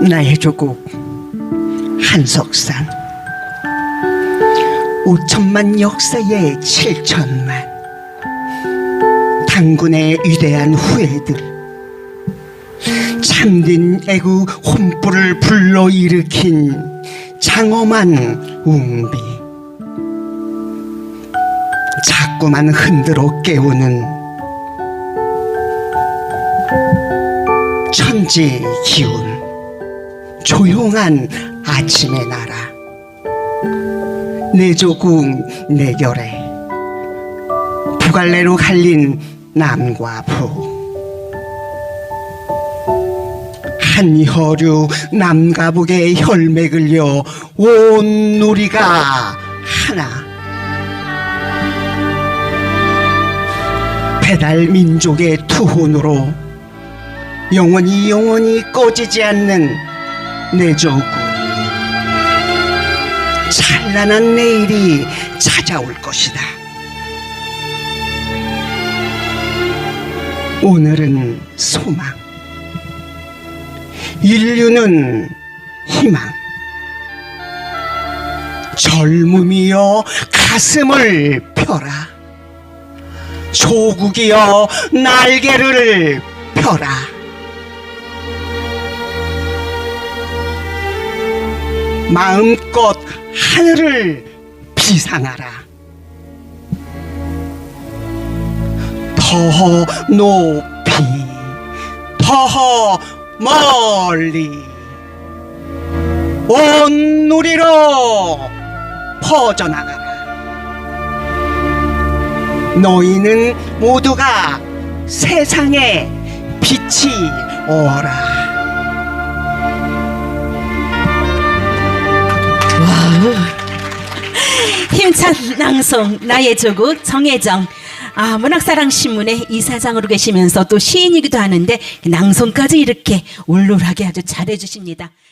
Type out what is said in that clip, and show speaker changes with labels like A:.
A: 나의 조국 한석산. 5천만 역사의 7천만. 당군의 위대한 후예들. 참된 애국 혼불을 불러일으킨 장엄한 웅비. 자꾸만 흔들어 깨우는 천지 기운 조용한 아침의 나라. 내 조국 내 결에. 부갈래로 갈린 남과 부. 한혈류 남과 북의 혈맥을 여온 우리가 하나. 배달 민족의 투혼으로 영원히 영원히 꺼지지 않는 내 조국 찬란한 내일이 찾아올 것이다. 오늘은 소망, 인류는 희망, 젊음이여 가슴을 펴라. 조국이여 날개를 펴라. 마음껏 하늘을 비상하라. 더 높이, 더 멀리, 온 누리로 퍼져나가라. 너희는 모두가 세상의 빛이 오라.
B: 힘찬 낭송 나의 조국 정혜정 아 문학사랑 신문의 이사장으로 계시면서 또 시인이기도 하는데 낭송까지 이렇게 울룰하게 아주 잘해주십니다.